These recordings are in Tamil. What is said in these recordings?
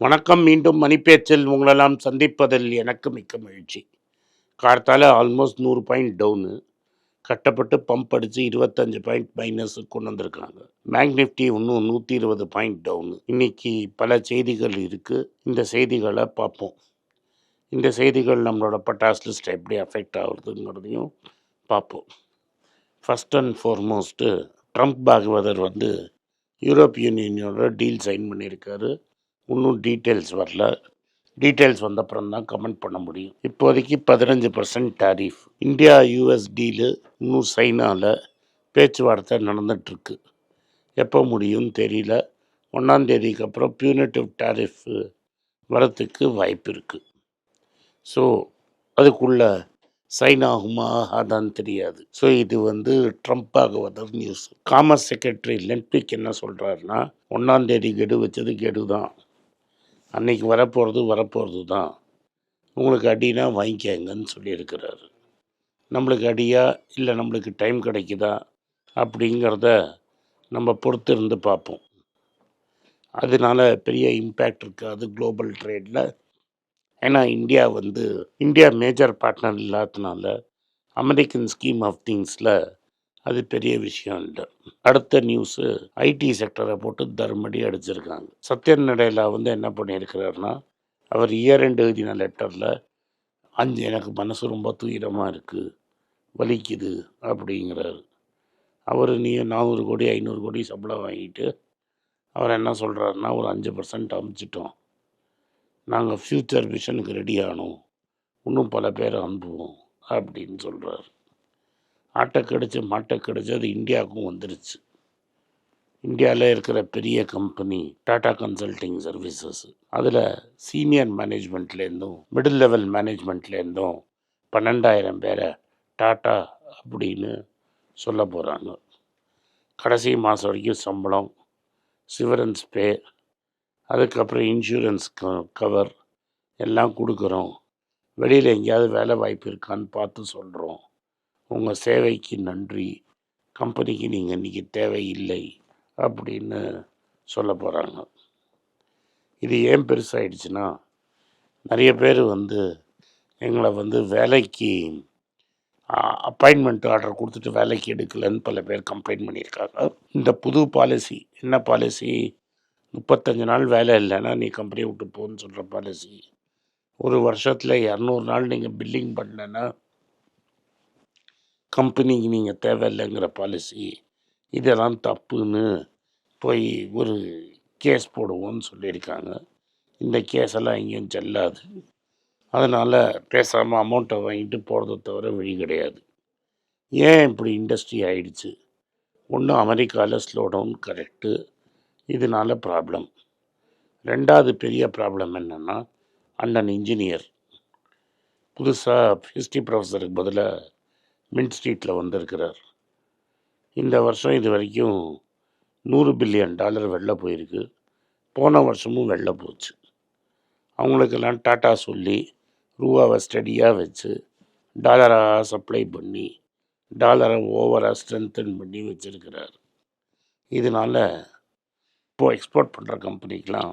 வணக்கம். மீண்டும் மணிப்பேச்சில் உங்களெல்லாம் சந்திப்பதில் எனக்கு மிக்க மகிழ்ச்சி. கார்த்தால் ஆல்மோஸ்ட் நூறு பாயிண்ட் டவுனு கட்டப்பட்டு பம்ப் அடித்து இருபத்தஞ்சு பாயிண்ட் மைனஸுக்கு கொண்டு வந்திருக்காங்க பேங்க் நிஃப்டி இன்னும் நூற்றி இருபது பாயிண்ட் டவுனு இன்றைக்கி பல செய்திகள் இருக்குது இந்த செய்திகளை பார்ப்போம். இந்த செய்திகள் நம்மளோட பட்டாஸ் லிஸ்ட் எப்படி அஃபெக்ட் ஆகுறதுங்கிறதையும் பார்ப்போம். ஃபஸ்ட் அண்ட் ஃபார்மோஸ்ட்டு ட்ரம்ப் பாகவதர் வந்து யூரோப் யூனியனோட டீல் சைன் பண்ணியிருக்காரு. இன்னும் டீட்டெயில்ஸ் வரல. டீட்டெயில்ஸ் வந்த அப்புறம் தான் கமெண்ட் பண்ண முடியும். இப்போதைக்கு பதினஞ்சு percent tariff India US deal இன்னும் சைனாவில் பேச்சுவார்த்தை நடந்துகிட்ருக்கு எப்போ முடியும்னு தெரியல. ஒன்றாந்தேதிக்கு அப்புறம் பியூனிட்டிவ் டாரிஃப் வரத்துக்கு வாய்ப்பு இருக்குது ஸோ அதுக்குள்ள சைன் ஆகுமா ஆகாதான்னு தெரியாது. ஸோ இது வந்து ட்ரம்ப் ஆகுவதர் நியூஸ் காமர்ஸ் செக்ரட்டரி லென்ட்விக் என்ன சொல்கிறாருன்னா ஒன்றாந்தேதி கெடு வச்சது கெடு தான் அன்னைக்கு வரப்போகிறது வரப்போகிறது தான் உங்களுக்கு அடினா வாங்கிக்கங்கன்னு சொல்லியிருக்கிறாரு. நம்மளுக்கு அடியா? இல்லை நம்மளுக்கு டைம் கிடைக்குதா? அப்படிங்கிறத நம்ம பொறுத்து இருந்து பார்ப்போம். அதனால பெரிய இம்பேக்ட் இருக்காது குளோபல் ட்ரேடில் ஏன்னா இந்தியா வந்து இந்தியா மேஜர் பார்ட்னர் இல்லாததுனால அமெரிக்கன் ஸ்கீம் ஆஃப் திங்ஸில் அது பெரிய விஷயம் இல்லை. அடுத்த நியூஸு ஐடி செக்டரை போட்டு தர்மடி அடிச்சிருக்காங்க. சத்யன் நடையில வந்து என்ன பண்ணியிருக்கிறாருன்னா அவர் இயர் ரெண்டு எழுதின லெட்டரில் அஞ்சு எனக்கு மனசு ரொம்ப துயரமாக இருக்குது வலிக்குது அப்படிங்கிறாரு. அவர் நீ நானூறு கோடி ஐநூறு கோடி சம்பளம் வாங்கிட்டு அவர் என்ன சொல்கிறாருன்னா ஒரு அஞ்சு பர்சன்ட் அமைச்சிட்டோம். நாங்கள் ஃப்யூச்சர் விஷனுக்கு ரெடி ஆனோம். இன்னும் பல பேரை அனுப்புவோம் அப்படின்னு சொல்கிறாரு ஆட்டை கிடச்சி மாட்டை கிடச்சி அது இந்தியாவுக்கும் வந்துருச்சு. இந்தியாவில் இருக்கிற பெரிய கம்பெனி டாடா கன்சல்டிங் சர்வீசஸ் அதில் சீனியர் மேனேஜ்மெண்ட்லேருந்தும் மிடில் லெவல் மேனேஜ்மெண்ட்லேருந்தும் பன்னெண்டாயிரம் பேரை டாட்டா அப்படின்னு சொல்ல போகிறாங்க கடைசி மாதம் வரைக்கும் சம்பளம் சிவரன்ஸ் பே அதுக்கப்புறம் இன்சூரன்ஸ் கவர் எல்லாம் கொடுக்குறோம். வெளியில் எங்கேயாவது வேலை வாய்ப்பு இருக்கான்னு பார்த்து சொல்கிறோம் உங்கள் சேவைக்கு நன்றி. கம்பெனிக்கு நீங்கள் இன்றைக்கி தேவையில்லை அப்படின்னு சொல்ல போகிறாங்க இது ஏன் பெருசாகிடுச்சுன்னா நிறைய பேர் வந்து எங்களை வந்து வேலைக்கு அப்பாயின்மெண்ட் ஆர்டர் கொடுத்துட்டு வேலைக்கு எடுக்கலைன்னு பல பேர் கம்ப்ளைண்ட் பண்ணியிருக்காங்க. இந்த புது பாலிசி என்ன பாலிசி முப்பத்தஞ்சு நாள் வேலை இல்லைன்னா நீ கம்பெனி விட்டு போன்னு சொல்கிற பாலிசி ஒரு வருஷத்தில் இரநூறு நாள் நீங்கள் பில்லிங் பண்ணலைன்னா கம்பெனிக்கு நீங்கள் தேவையில்லைங்கிற பாலிசி இதெல்லாம் தப்புன்னு போய் ஒரு கேஸ் போடுவோன்னு சொல்லியிருக்காங்க. இந்த கேஸெல்லாம் எங்கேயும் செல்லாது. அதனால் பேசாமல் அமௌண்ட்டை வாங்கிட்டு போகிறத தவிர வழி கிடையாது. ஏன் இப்படி இண்டஸ்ட்ரி ஆயிடுச்சு? ஒன்று அமெரிக்காவில் ஸ்லோ டவுன் கரெக்டு இதனால ப்ராப்ளம் ரெண்டாவது பெரிய ப்ராப்ளம் என்னென்னா அண்ணன் இன்ஜினியர் புதுசாக ஹிஸ்ட்ரி ப்ரொஃபஸருக்கு பதிலாக மின்ட் ஸ்ட்ரீட்டில் வந்திருக்கிறார். இந்த வருஷம் இது வரைக்கும் நூறு பில்லியன் டாலர் வெளில போயிருக்கு. போன வருஷமும் வெளில போச்சு. அவங்களுக்கெல்லாம் டாட்டா சொல்லி ரூபாவை ஸ்டடியாக வச்சு டாலராக சப்ளை பண்ணி டாலரை ஓவராக ஸ்ட்ரென்தன் பண்ணி வச்சுருக்கிறார். இதனால் இப்போது எக்ஸ்போர்ட் பண்ணுற கம்பெனிக்கெலாம்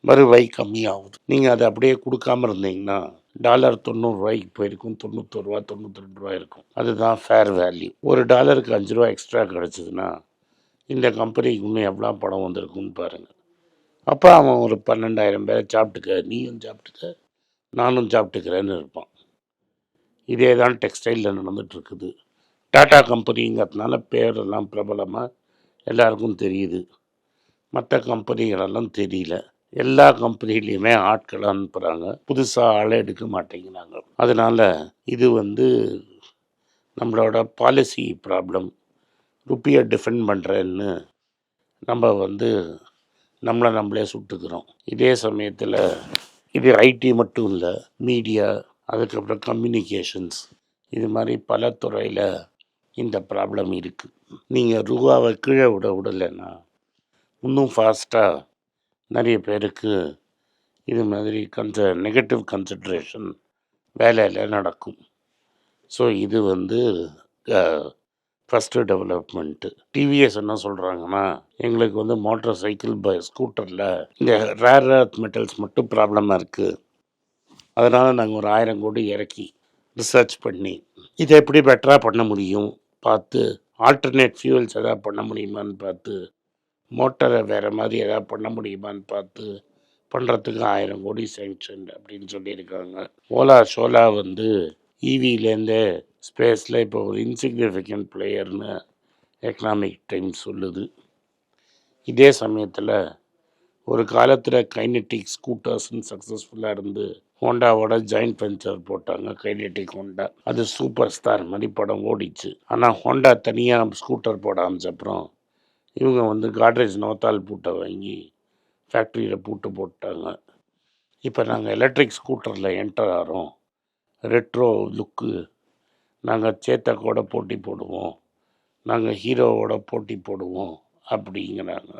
வருவாய் கம்மியாகுது. நீங்கள் அதை அப்படியே கொடுக்காம இருந்தீங்கன்னா டாலர் தொண்ணூறுரூவாய்க்கு போயிருக்கும் தொண்ணூத்தொருவா தொண்ணூற்றி ரெண்டு ரூபா இருக்கும். அதுதான் ஃபேர் வேல்யூ ஒரு டாலருக்கு அஞ்சு ரூபா எக்ஸ்ட்ரா கிடச்சிதுன்னா இந்த கம்பெனிக்கு இன்னும் எவ்வளோ பணம் வந்திருக்குன்னு பாருங்கள் அப்போ அவன் ஒரு பன்னெண்டாயிரம் பேரை சாப்பிட்டுக்க நீயும் சாப்பிட்டுக்க நானும் சாப்பிட்டுக்கிறேன்னு இருப்பான். இதே தான் டெக்ஸ்டைலில் நடந்துகிட்ருக்குது. டாட்டா கம்பெனிங்கிறதுனால பேரெல்லாம் பிரபலமாக எல்லாருக்கும் தெரியுது. மற்ற கம்பெனிகளெல்லாம் தெரியல. எல்லா கம்பெனிலையுமே ஆட்களை அனுப்புகிறாங்க புதுசாக ஆளை எடுக்க மாட்டேங்கிறாங்க. அதனால் இது வந்து நம்மளோட பாலிசி ப்ராப்ளம் ருப்பியை டிஃபெண்ட் பண்ணுறேன்னு நம்ம வந்து நம்மளை நம்மளே சுட்டுக்கிறோம். இதே சமயத்தில் இது ஐடி மட்டும் இல்லை மீடியா அதுக்கப்புறம் கம்யூனிகேஷன்ஸ் இது மாதிரி பல துறையில் இந்த ப்ராப்ளம் இருக்குது நீங்கள் ரூபாவை கீழே விட விடலைன்னா இன்னும் ஃபாஸ்ட்டாக நிறைய பேருக்கு இது மாதிரி கன்ச நெகட்டிவ் கன்சன்ட்ரேஷன் வேலையில் நடக்கும். ஸோ இது வந்து ஃபஸ்ட்டு டெவலப்மெண்ட்டு டிவிஎஸ் என்ன சொல்கிறாங்கன்னா எங்களுக்கு வந்து மோட்டார் சைக்கிள் ப ஸ்கூட்டரில் இந்த ரேர் எர்த் மெட்டல்ஸ் மட்டும் ப்ராப்ளமாக இருக்குது அதனால் நாங்கள் ஒரு ஆயிரம் கோடி இறக்கி ரிசர்ச் பண்ணி இதை எப்படி பெட்டராக பண்ண முடியும்? பார்த்து ஆல்டர்னேட் ஃபியூவல்ஸ் எதாவது பண்ண முடியுமான்னு பார்த்து மோட்டரை வேறு மாதிரி எதாவது பண்ண முடியுமான்னு பார்த்து பண்ணுறதுக்கு ஆயிரம் கோடி சேங்ஷன் அப்படின்னு சொல்லியிருக்காங்க. ஓலா ஷோலா வந்து E ஈவிலேருந்தே ஸ்பேஸில் இப்போ ஒரு இன்சிக்னிஃபிகண்ட் பிளேயர்னு எக்கனாமிக் டைம்ஸ் சொல்லுது. இதே சமயத்தில் ஒரு காலத்தில் கைனெட்டிக் ஸ்கூட்டர்ஸ்னு சக்ஸஸ்ஃபுல்லாக இருந்து ஹோண்டாவோட ஜாயிண்ட் வெஞ்சர் போட்டாங்க கைனெட்டிக் ஹோண்டா அது சூப்பர் ஸ்டார் மாதிரி படம் ஓடிச்சு. ஆனால் ஹோண்டா தனியாக ஸ்கூட்டர் போட ஆரம்பிச்சப்புறம் இவங்க வந்து காட்ரேஜ் நோத்தால் பூட்டை வாங்கி ஃபேக்ட்ரியில் பூட்டு போட்டாங்க. இப்போ நாங்கள் எலக்ட்ரிக் ஸ்கூட்டரில் என்டர் ஆகிறோம் ரெட்ரோ லுக்கு நாங்கள் சேத்தக்கோட போட்டி போடுவோம். நாங்கள் ஹீரோவோட போட்டி போடுவோம் அப்படிங்கிறாங்க.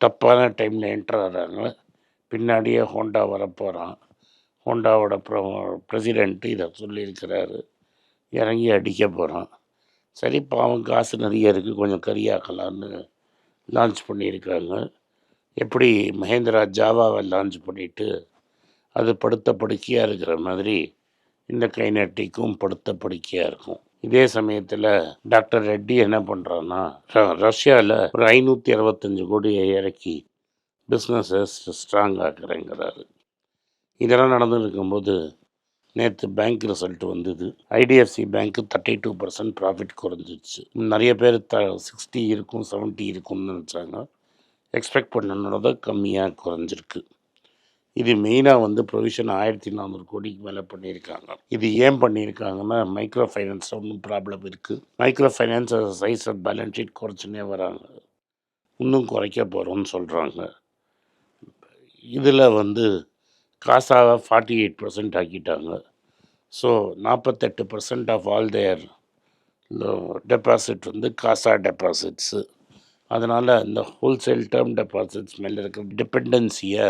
தப்பான டைமில் என்டர் ஆகிறாங்க பின்னாடியே ஹோண்டா வரப்போகிறான் ஹோண்டாவோட ப்ரோ ப்ரெசிடெண்ட்டு இதை சொல்லியிருக்கிறாரு. இறங்கி அடிக்க போகிறான் சரி பாவம் காசு நிறைய இருக்குது கொஞ்சம் கரியாக்கலான்னு லான்ச் பண்ணியிருக்காங்க. எப்படி மஹேந்திரா ஜாவாவை லான்ச் பண்ணிவிட்டு அது படுத்த படுக்கையாக இருக்கிற மாதிரி இந்த கைநட்டிக்கும் படுத்த படுக்கையாக இருக்கும். இதே சமயத்தில் டாக்டர் ரெட்டி என்ன பண்ணுறான்னா ரஷ்யாவில் ஒரு ஐநூற்றி அறுபத்தஞ்சு கோடியை இறக்கி பிஸ்னஸை ஸ்ட்ராங் ஆக்குறேங்கிறாரு. இதெல்லாம் நடந்துருக்கும்போது நேற்று பேங்க் ரிசல்ட் வந்தது. ஐடிஎஃப்சி பேங்க்கு தேர்ட்டி டூ பர்சன்ட் ப்ராஃபிட் குறைஞ்சிச்சு. நிறைய பேர் த சிக்ஸ்டி இருக்கும் செவன்ட்டி இருக்கும்னு நினச்சாங்க. எக்ஸ்பெக்ட் பண்ணனோட கம்மியாக குறைஞ்சிருக்கு. இது மெயினாக வந்து ப்ரொவிஷன் ஆயிரத்தி நானூறு கோடிக்கு மேலே பண்ணியிருக்காங்க. இது ஏன் பண்ணியிருக்காங்கன்னா மைக்ரோ ஃபைனான்ஸில் ஒன்றும் ப்ராப்ளம் இருக்குது micro finance size balance sheet குறைச்சுனே வராங்க. இன்னும் குறைக்க போகிறோம்னு சொல்கிறாங்க இதில் வந்து காசாவை ஃபார்ட்டி எயிட் பர்சன்ட் ஆக்கிட்டாங்க ஸோ நாற்பத்தெட்டு percent of all their deposit வந்து காசா டெபாசிட்ஸு அதனால் இந்த ஹோல்சேல் டேர்ம் டெபாசிட்ஸ் மேலே இருக்கிற டிபெண்டன்சியை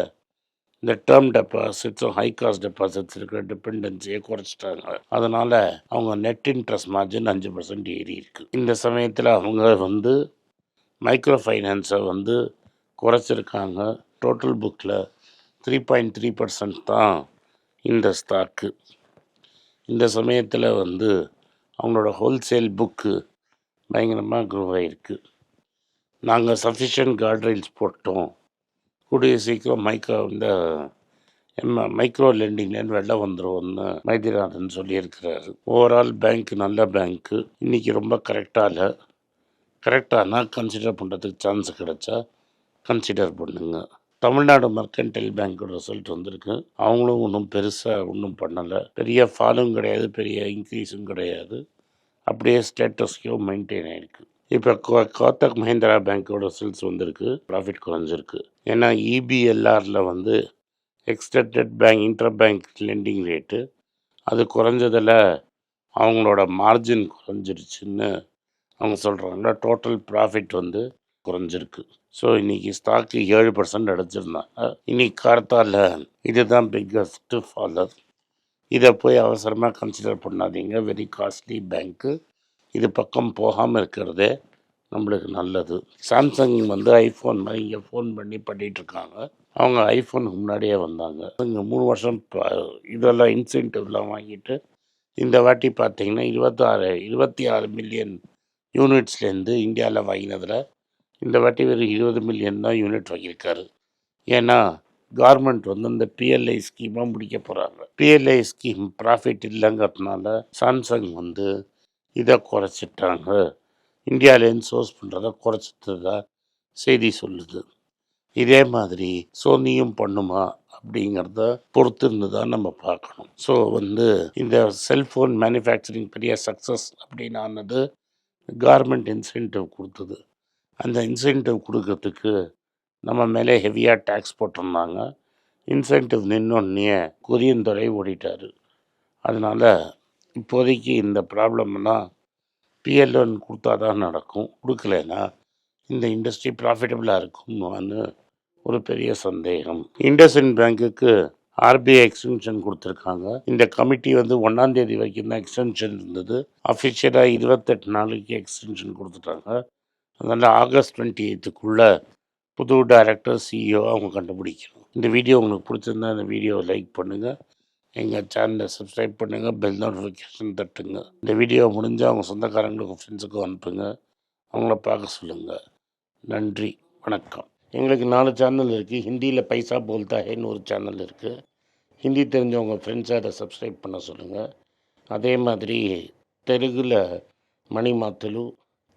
இந்த டேர்ம் டெபாசிட்ஸும் ஹை காஸ்ட் டெபாசிட்ஸ் இருக்கிற டிபெண்டன்சியை குறைச்சிட்டாங்க. அதனால் அவங்க நெட் இன்ட்ரெஸ்ட் மார்ஜின் அஞ்சு பர்சன்ட் ஏறி இருக்குது இந்த சமயத்தில் அவங்க வந்து மைக்ரோ ஃபைனான்ஸை வந்து குறைச்சிருக்காங்க. டோட்டல் புக்கில் த்ரீ பாயிண்ட் த்ரீ பர்சன்ட் தான் இந்த ஸ்டாக்கு இந்த சமயத்தில் வந்து அவங்களோட ஹோல்சேல் புக்கு பயங்கரமாக க்ரோ ஆகிருக்கு நாங்கள் சஃபிஷியன்ட் கார்ட்ரைல்ஸ் போட்டோம். கூடிய சீக்கிரம் மைக்ரோ இந்த எம்ம மைக்ரோ லெண்டிங்லேருந்து வெளில வந்துடுவோம்னு மைத்தியநாதன் சொல்லியிருக்கிறாரு. ஓவரால் பேங்க் நல்ல பேங்க்கு இன்றைக்கி ரொம்ப கரெக்டாக இல்லை. கரெக்டானால் கன்சிடர் பண்ணுறதுக்கு சான்ஸ் கிடைச்சா கன்சிடர் பண்ணுங்கள் தமிழ்நாடு மர்க்கன்டைல் பேங்க்கோட ரிசல்ட் வந்திருக்கு. அவங்களும் ஒன்றும் பெருசாக ஒன்றும் பண்ணலை. பெரிய ஃபாலும் கிடையாது பெரிய இன்க்ரீஸும் கிடையாது. அப்படியே ஸ்டேட்டஸ்க்கோ மெயின்டைன் ஆகிருக்கு இப்போ கோ கோத்தக் மஹிந்திரா பேங்க்கோட ரிசல்ட்ஸ் வந்திருக்கு. ப்ராஃபிட் குறைஞ்சிருக்கு. ஏன்னா இபிஎல்ஆரில் வந்து extended bank inter bank lending rate அது குறைஞ்சதில் அவங்களோட மார்ஜின் குறைஞ்சிருச்சுன்னு அவங்க சொல்கிறாங்க டோட்டல் ப்ராஃபிட் வந்து குறைஞ்சிருக்கு. ஸோ இன்றைக்கி ஸ்டாக்கு ஏழு பர்சன்ட் அடிச்சிருந்தாங்க இன்னைக்கு கார்த்தால இதுதான் பிக்கஸ்ட்டு ஃபாலர் இதை போய் அவசரமாக கன்சிடர் பண்ணாதீங்க. வெரி காஸ்ட்லி பேங்க்கு இது பக்கம் போகாமல் இருக்கிறதே நம்மளுக்கு நல்லது. சாம்சங் வந்து ஐஃபோன் மாதிரி இங்கே ஃபோன் பண்ணி பண்ணிகிட்ருக்காங்க அவங்க ஐஃபோனுக்கு முன்னாடியே வந்தாங்க. இங்கே மூணு வருஷம் இதெல்லாம் இன்சென்டிவ்லாம் வாங்கிட்டு இந்த வாட்டி பார்த்தீங்கன்னா இருபத்தாறு இருபத்தி ஆறு மில்லியன் யூனிட்ஸ்லேருந்து இந்தியாவில் வாங்கினதில் இந்த வாட்டி வெறும் இருபது மில்லியன் தான் யூனிட் வாங்கியிருக்காரு. ஏன்னா கார்மெண்ட் வந்து இந்த பிஎல்ஐ ஸ்கீமாக முடிக்க போகிறாங்க பிஎல்ஐ ஸ்கீம் ப்ராஃபிட் இல்லைங்கிறதுனால சாம்சங் வந்து இதை குறைச்சிட்டாங்க. இந்தியாவிலேருந்து சோர்ஸ் பண்ணுறத குறைச்சிட்டதா செய்தி சொல்லுது. இதே மாதிரி சோனியும் பண்ணுமா அப்படிங்கிறத பொறுத்து இருந்து தான் நம்ம பார்க்கணும். ஸோ வந்து இந்த செல்ஃபோன் மேனுஃபேக்சரிங் பெரிய சக்ஸஸ் அப்படின்னு ஆனது கார்மெண்ட் இன்சென்டிவ் கொடுத்தது. அந்த இன்சென்டிவ் கொடுக்கறதுக்கு நம்ம மேலே ஹெவியாக டேக்ஸ் போட்டிருந்தாங்க. இன்சென்டிவ் நின்னோடனே கொரியன் துறை ஓடிட்டார். அதனால் இப்போதைக்கு இந்த ப்ராப்ளம்னால் பிஎல்ஓன் கொடுத்தா தான் நடக்கும். கொடுக்கலனா இந்த இண்டஸ்ட்ரி ப்ராஃபிட்டபுளாக இருக்குமான்னு ஒரு பெரிய சந்தேகம். இண்டஸ்இன் பேங்க்குக்கு ஆர்பிஐ எக்ஸ்டென்ஷன் கொடுத்துருக்காங்க. இந்த கமிட்டி வந்து ஒன்றாந்தேதி வரைக்கும் தான் எக்ஸ்டென்ஷன் இருந்தது. அஃபிஷியலாக இருபத்தெட்டு நாளைக்கு எக்ஸ்டென்ஷன் கொடுத்துட்டாங்க. அதனால் ஆகஸ்ட் டுவெண்ட்டி எய்த்துக்குள்ளே புது டைரக்டர் சிஇஓ அவங்க கண்டுபிடிக்கணும். இந்த வீடியோ உங்களுக்கு பிடிச்சிருந்தா இந்த வீடியோவை லைக் பண்ணுங்கள் எங்கள் சேனலை சப்ஸ்கிரைப் பண்ணுங்கள் பெல் நோட்டிஃபிகேஷன் தட்டுங்க. இந்த வீடியோ முடிஞ்சால் அவங்க சொந்தக்காரங்களுக்கும் ஃப்ரெண்ட்ஸுக்கும் அனுப்புங்க. அவங்கள பார்க்க சொல்லுங்கள் நன்றி. வணக்கம். எங்களுக்கு நாலு சேனல் இருக்குது ஹிந்தியில் பைசா போல்தா ஹேன்னு ஒரு சேனல் இருக்குது ஹிந்தி தெரிஞ்சவங்க ஃப்ரெண்ட்ஸை அதை சப்ஸ்கிரைப் பண்ண சொல்லுங்கள் அதே மாதிரி தெலுங்கில் மணி மாத்தலு